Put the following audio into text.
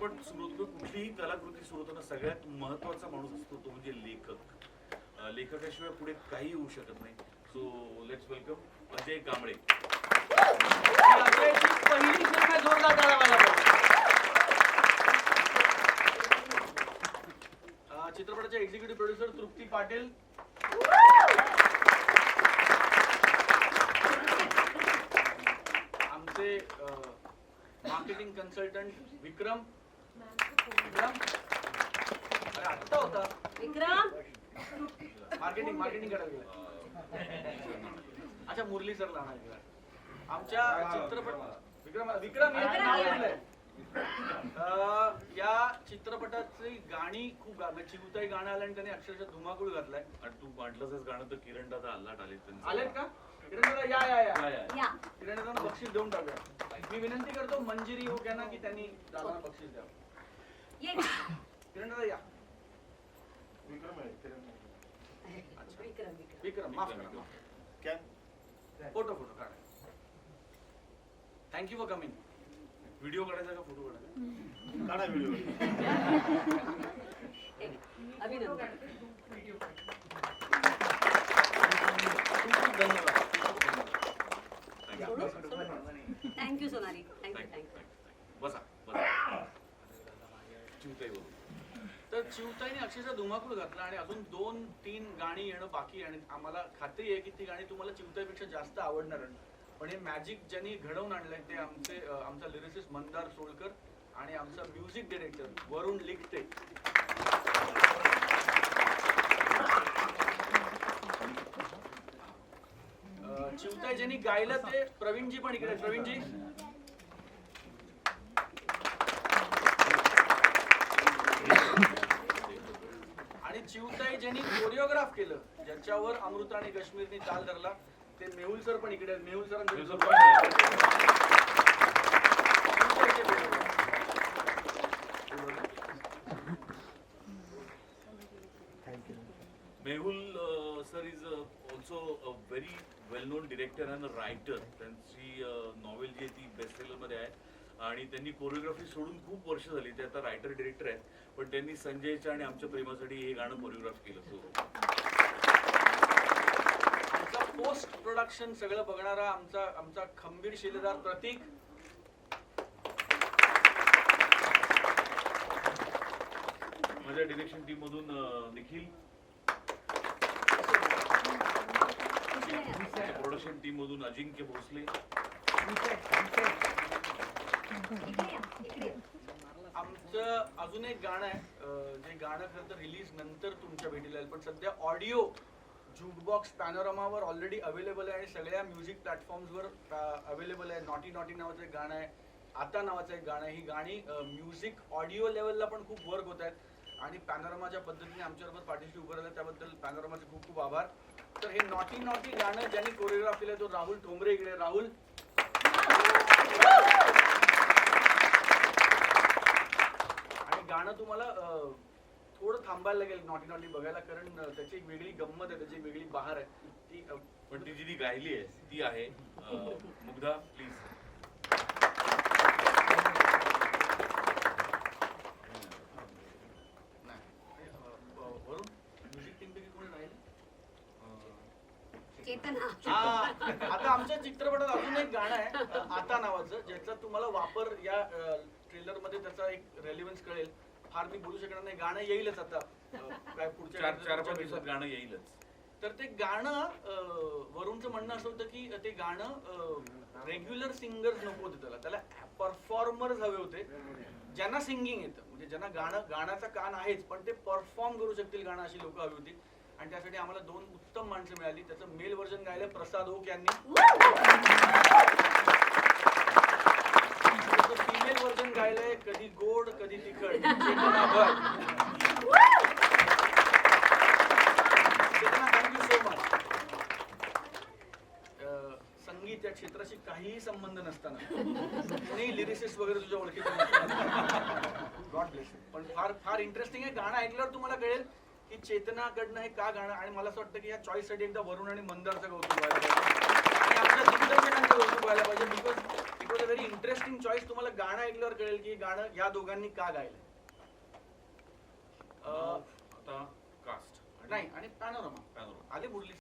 चित्रपट सुरू होतो कुठलीही कलाकृती सुरू होताना सगळ्यात महत्त्वाचा माणूस असतो तो म्हणजे लेखक. लेखकाशिवाय पुढे काही होऊ शकत नाही. So let's welcome Ajay Kamble. अजयची पहिली चित्रपटाचे एक्झिक्युटिव्ह प्रोड्युसर तृप्ती पाटील. आमचे marketing consultant Vikram. Vikram marketing marketing अच्छा मुरली सर गेला. आमच्या चित्रपट विक्रम विक्रम या चित्रपटाची गाणी खूप गाणं चिवताई गाणं आलं आणि त्यांनी अक्षरशः धुमाकूळ घातलाय. आणि तू म्हटलंच गाणं तर किरण दादा अल्लाट आले आलेत का? किरण दादा या या या. या, या. या. किरण दादांना बक्षीस देऊन टाकूया. मी विनंती करतो मंजिरी हो ना की त्यांनी दादांना बक्षीस द्यावं दादा विक्रम माफ करा. फोटो फोटो काढा thank you for coming video काढायचा का फोटो काढायचा काढा व्हिडिओ अभिनंदन धन्यवाद थँक्यू सोनाली थँक्यू थँक्यू बसा चिवताई बोल तर चिवताईने अक्षरशः धुमाकूळ घातला आणि अजून दोन तीन गाणी येणं बाकी आणि आम्हाला खात्री आहे की ती गाणी तुम्हाला चिवताईपेक्षा जास्त आवडणार पण हे मॅजिक ज्यांनी घडवून आणलंय ते आमचे आमचा लिरिसिस्ट मंदार सोळकर आणि आमचा म्युझिक डिरेक्टर वरुण लिखते. चिवताई ज्यांनी गायलं ते प्रवीणजी पण इकडे प्रवीणजी? आणि चिवताई ज्यांनी कोरिओग्राफ केलं ज्याच्यावर अमृता आणि काश्मीरनी ताल धरला ते मेहुल सर पण इकडे आहेत. Mehul sir Mehul sir is also a very well known director and writer त्यांची नॉवेल जी आहे ती बेस्ट सेलरमध्ये आहे. आणि त्यांनी कोरिओग्राफी सोडून खूप वर्ष झाली. ते आता रायटर डिरेक्टर आहेत. पण त्यांनी संजयच्या आणि आमच्या प्रेमासाठी हे गाणं कोरिओग्राफ केलं. सो आमचा पोस्ट प्रोडक्शन सगळं बघणारा आमचा आमचा खंबीर शिलेदार प्रतीक. माझ्या डिरेक्शन टीम मधून निखिल. प्रोडक्शन टीम मधून अजिंक्य भोसले. आमचं अजून एक गाणं आहे जे गाणं खरं तर रिलीज नंतर तुमच्या भेटीला येईल पण सध्या ऑडिओ जूकबॉक्स पॅनोरामावर ऑलरेडी अवेलेबल आहे आणि सगळ्या म्युझिक प्लॅटफॉर्म्सवर अवेलेबल आहे. नॉटी नॉटी नावाचं एक गाणं आहे आता नावाचं एक गाणं आहे. ही गाणी म्युझिक ऑडिओ लेवलला पण खूप वर्क होत आहेत. आणि पॅनोरामाच्या पद्धतीने आमच्याबरोबर पाठीशी उभं राहिलं त्याबद्दल पॅनोरामाचे खूप खूप आभार. तर हे नॉटी नॉटी गाणं ज्यांनी कोरिओग्राफ केलं तो राहुल ठोंबरे इकडे. राहुल आणि गाणं तुम्हाला थोडं थांबायला लागेल नॉटी नॉटी बघायला कारण त्याची एक वेगळी गंमत आहे त्याची वेगळी बहार आहे. ती अं, पण ती जी ती गायली आहे ती आहे अ, मुग्धा प्लीज नाही. अं, अं, वरून म्युझिक टीमपैकी कोणी राहील? चेतना. आता आमच्या चित्रपटात अजून एक गाणं आहे अ, आता नावाचं ज्याचा तुम्हाला वापर या ट्रेलरमध्ये त्याचा एक रेलिव्हन्स कळेल. फार मी बोलू शकणार नाही. गाणं येईलच आता. काय पुढच्या चार चार पाच पुढच्या दिवसात गाणं येईलच. तर ते गाणं वरुणचं म्हणणं असं होतं की ते गाणं रेग्युलर सिंगर्स नको होते त्याला. त्याला परफॉर्मर्स हवे होते. ज्यांना सिंगिंग येतं. म्हणजे ज्यांना गाणं गाण्याचा कान आहेच पण ते परफॉर्म करू शकतील गाणं अशी लोक हवी होती. आणि त्यासाठी आम्हाला दोन उत्तम माणसं मिळाली. त्याचं मेल व्हर्जन गायलं प्रसाद ओक यांनी. गायलंय कधी गोड कधी तिखट. Chetana Bhat thank you so much संगीत या क्षेत्राशी काहीही संबंध नसताना. कोणी लिरिसिस्ट वगैरे तुझ्या ओळखीत गॉड ब्लेस पण फार फार इंटरेस्टिंग आहे. गाणं ऐकल्यावर तुम्हाला कळेल की चेतनाकडनं हे का गाणं आणि मला असं वाटतं की या चॉईससाठी एकदा वरुण आणि मंदारचं कौतुक व्हायला पाहिजे. आणि आमच्या दिग्दर्शकांचं कौतुक व्हायला पाहिजे बिकॉज व्हेरी इंटरेस्टिंग चॉईस तुम्हाला गाणं ऐकल्यावर कळेल की गाणं या दोघांनी का अं, आता कास्ट नाही आणि पॅनोरमा पॅनोरमा आधी मुरली